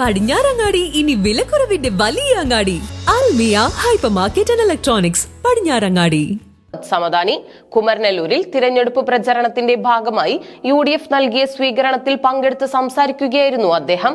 പടിഞ്ഞാറങ്ങാടി ഇനി വിലക്കുറവിന്റെ വലിയ അങ്ങാടി. Almiya hypermarket and electronics Padinjarangadi. Samadani കുമരനെല്ലൂരിൽ തിരഞ്ഞെടുപ്പ് പ്രചരണത്തിന്റെ ഭാഗമായി യു ഡി എഫ് നൽകിയ സ്വീകരണത്തിൽ പങ്കെടുത്ത് സംസാരിക്കുകയായിരുന്നു അദ്ദേഹം.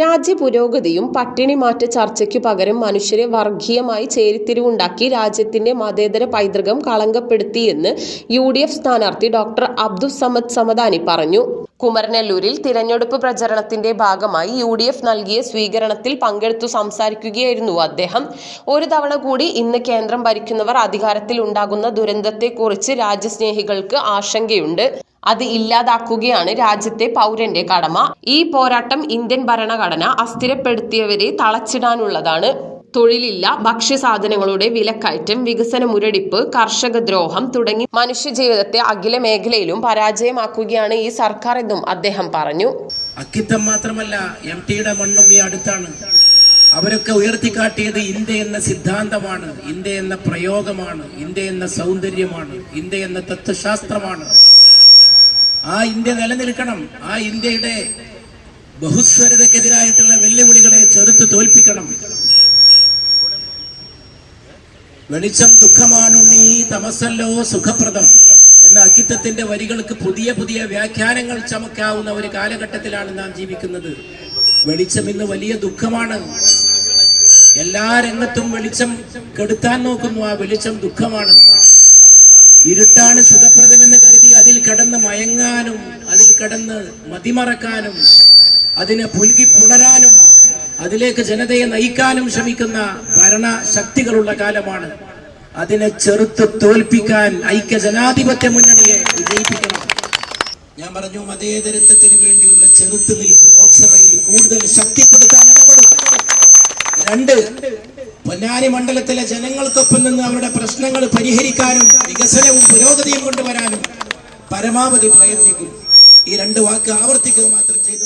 രാജ്യ പുരോഗതിയും പട്ടിണി മാറ്റ ചർച്ചയ്ക്കു പകരം മനുഷ്യരെ വർഗീയമായി ചേരിത്തിരിവുണ്ടാക്കി രാജ്യത്തിന്റെ മതേതര പൈതൃകം കളങ്കപ്പെടുത്തിയെന്ന് യു ഡി എഫ് സ്ഥാനാർത്ഥി ഡോക്ടർ അബ്ദുസമദ് സമദാനി പറഞ്ഞു. കുമരനെല്ലൂരിൽ തിരഞ്ഞെടുപ്പ് പ്രചരണത്തിന്റെ ഭാഗമായി യു ഡി എഫ് നൽകിയ സ്വീകരണത്തിൽ പങ്കെടുത്തു സംസാരിക്കുകയായിരുന്നു അദ്ദേഹം. ഒരു തവണ കൂടി ഇന്ന് കേന്ദ്രം ഭരിക്കുന്നവർ അധികാരത്തിൽ ഉണ്ടാകുന്ന ദുരന്തത്തെക്കുറിച്ച് രാജ്യസ്നേഹികൾക്ക് ആശങ്കയുണ്ട്. അത് ഇല്ലാതാക്കുകയാണ് രാജ്യത്തെ പൗരന്റെ കടമ. ഈ പോരാട്ടം ഇന്ത്യൻ ഭരണഘടന അസ്ഥിരപ്പെടുത്തിയവരെ തളച്ചിടാനുള്ളതാണ്. തൊഴിലില്ല ഭക്ഷ്യസാധനങ്ങളുടെ വിലക്കയറ്റം വികസന മുരടിപ്പ് കർഷക ദ്രോഹം തുടങ്ങി മനുഷ്യജീവിതത്തെ അഖില മേഖലയിലും പരാജയമാക്കുകയാണ് ഈ സർക്കാർ എന്നും അദ്ദേഹം പറഞ്ഞു. അക്കിത്തം മാത്രമല്ല എം ടിയുടെ മണ്ണും ഈ അടുത്താണ്. അവരൊക്കെ ഉയർത്തിക്കാട്ടിയത് ഇന്ത്യ എന്ന സിദ്ധാന്തമാണ് ഇന്ത്യ എന്ന പ്രയോഗമാണ് ഇന്ത്യ എന്ന സൗന്ദര്യമാണ് ഇന്ത്യ എന്ന തത്വശാസ്ത്രമാണ്. ആ ഇന്ത്യ നിലനിൽക്കണം ആ ഇന്ത്യയുടെ ബഹുസ്വരതക്കെതിരായിട്ടുള്ള വെല്ലുവിളികളെ ചെറുത്ത് തോൽപ്പിക്കണം. വെളിച്ചം ദുഃഖമാണുണ്ണീ തമസല്ലോ സുഖപ്രദം. എന്ന അക്കിത്തത്തിന്റെ വരികൾക്ക് പുതിയ പുതിയ വ്യാഖ്യാനങ്ങൾ ചമക്കാവുന്ന ഒരു കാലഘട്ടത്തിലാണ് നാം ജീവിക്കുന്നത്. വെളിച്ചം ഇന്ന് വലിയ ദുഃഖമാണ്. എല്ലാ രംഗത്തും വെളിച്ചം കെടുത്താൻ നോക്കുന്നു. ആ വെളിച്ചം ദുഃഖമാണ്. ഇരുട്ടാണ് സുഖപ്രദമെന്ന് കരുതി അതിൽ കടന്ന് മയങ്ങാനും അതിൽ കടന്ന് മതിമറക്കാനും അതിനെ പുലുകി പുണരാനും അതിലേക്ക് ജനതയെ നയിക്കാനും ശ്രമിക്കുന്ന ഭരണ ശക്തികളുള്ള കാലമാണ്. അതിനെ ചെറുത്ത് തോൽപ്പിക്കാൻ ഐക്യ ജനാധിപത്യ മുന്നണിയെ വിജയിപ്പിക്കണം. ഞാൻ പറഞ്ഞു മതേതരത്വത്തിന് വേണ്ടിയുള്ള ചെറുത്ത് നിൽപ്പ് ലോക്സഭയിൽ കൂടുതൽ ശക്തിപ്പെടുത്താൻ ഇടപെടും. രണ്ട് പൊന്നാനി മണ്ഡലത്തിലെ ജനങ്ങൾക്കൊപ്പം നിന്ന് അവരുടെ പ്രശ്നങ്ങൾ പരിഹരിക്കാനും വികസനവും പുരോഗതിയും കൊണ്ടുവരാനും പരമാവധി പ്രയത്നിക്കും. ഈ രണ്ട് വാക്ക് ആവർത്തിക്കുക മാത്രമേ